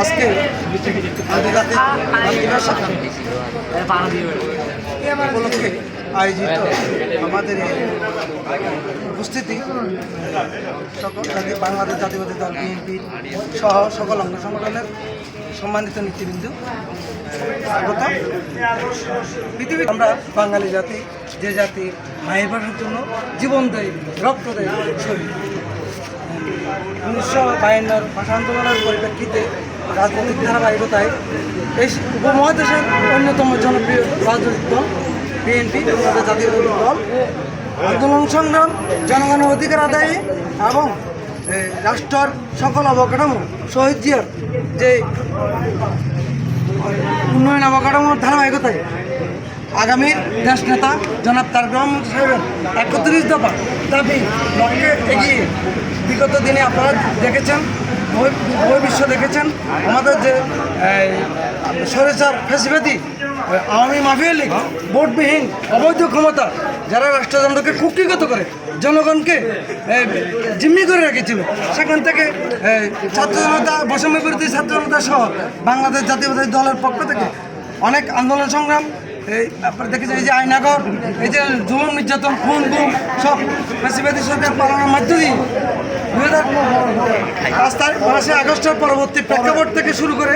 আজকে উপলক্ষে আয়োজিত আমাদের উপস্থিতি সকল জাতি বাংলাদেশ জাতীয়বাদী দল বিএনপি সহ সকল অঙ্গ সংগঠনের সম্মানিত নীতিবিন্দু স্বাগত পৃথিবী আমরা বাঙালি জাতি যে জাতি মায়ের জন্য জীবন দেয় রক্ত দেয় শরীর উনিশশো বায়ান্নর ভাষা আন্দোলনের পরিপ্রেক্ষিতে রাজনৈতিক ধারাবাহিকতায় এই উপমহাদেশের অন্যতম জনপ্রিয় রাজনৈতিক দল, বিএনপি আমাদের জাতীয় দল। আন্দোলন সংগ্রাম, জনগণের অধিকার আদায়ে এবং রাষ্ট্রের সকল অবকাঠামো, শহীদ যে উন্নয়ন অবকাঠামোর ধারাবাহিকতায় আগামী দেশ নেতা জনাব তার সাহেবের একত্রিশ দফা দাবি লক্ষ্যে এগিয়ে বিগত দিনে আপনারা দেখেছেন বিশ্ব দেখেছেন, আমাদের যে সরেচার ফেসিবাদী আওয়ামী মাফিয়া লীগ, ভোটবিহীন অবৈধ ক্ষমতা, যারা রাষ্ট্রযন্ত্রকে কুক্ষিগত করে, জনগণকে জিম্মি করে রেখেছিল, সেখান থেকে ছাত্র জনতা বৈষম্য বিরোধী ছাত্র জনতা সহ বাংলাদেশ জাতীয়তাবাদী দলের পক্ষ থেকে অনেক আন্দোলন সংগ্রাম এই আপনারা দেখেছেন এই যে আয়নাগর, এই যে জুলুম নির্যাতন, খুন, গুম, সব বেশিবাদী সরকার পালনের মধ্য দিয়ে দুই হাজার তারিখ, পাঁচই আগস্টের পরবর্তী প্রেক্ষাপট থেকে শুরু করে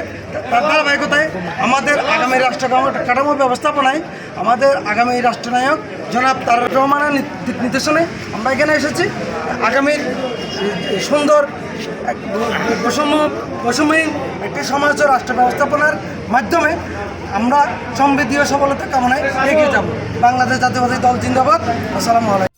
তার ধারাবাহিকতায় আমাদের আগামী রাষ্ট্র কাঠামো- ব্যবস্থাপনায় আমাদের আগামী রাষ্ট্রনায়ক জনাব তারেক রহমানের নি- দিক নির্দেশনায় আমরা এখানে এসেছি। আগামীর সুন্দর বৈষম্য, বৈষম্যহীন একটি সমাজ রাষ্ট্র ব্যবস্থাপনার মাধ্যমে আমরা সমৃদ্ধি ও সফলতা কামনায় এগিয়ে যাব। বাংলাদেশ জাতীয়বাদী দল জিন্দাবাদ। আসসালামু আলাইকুম।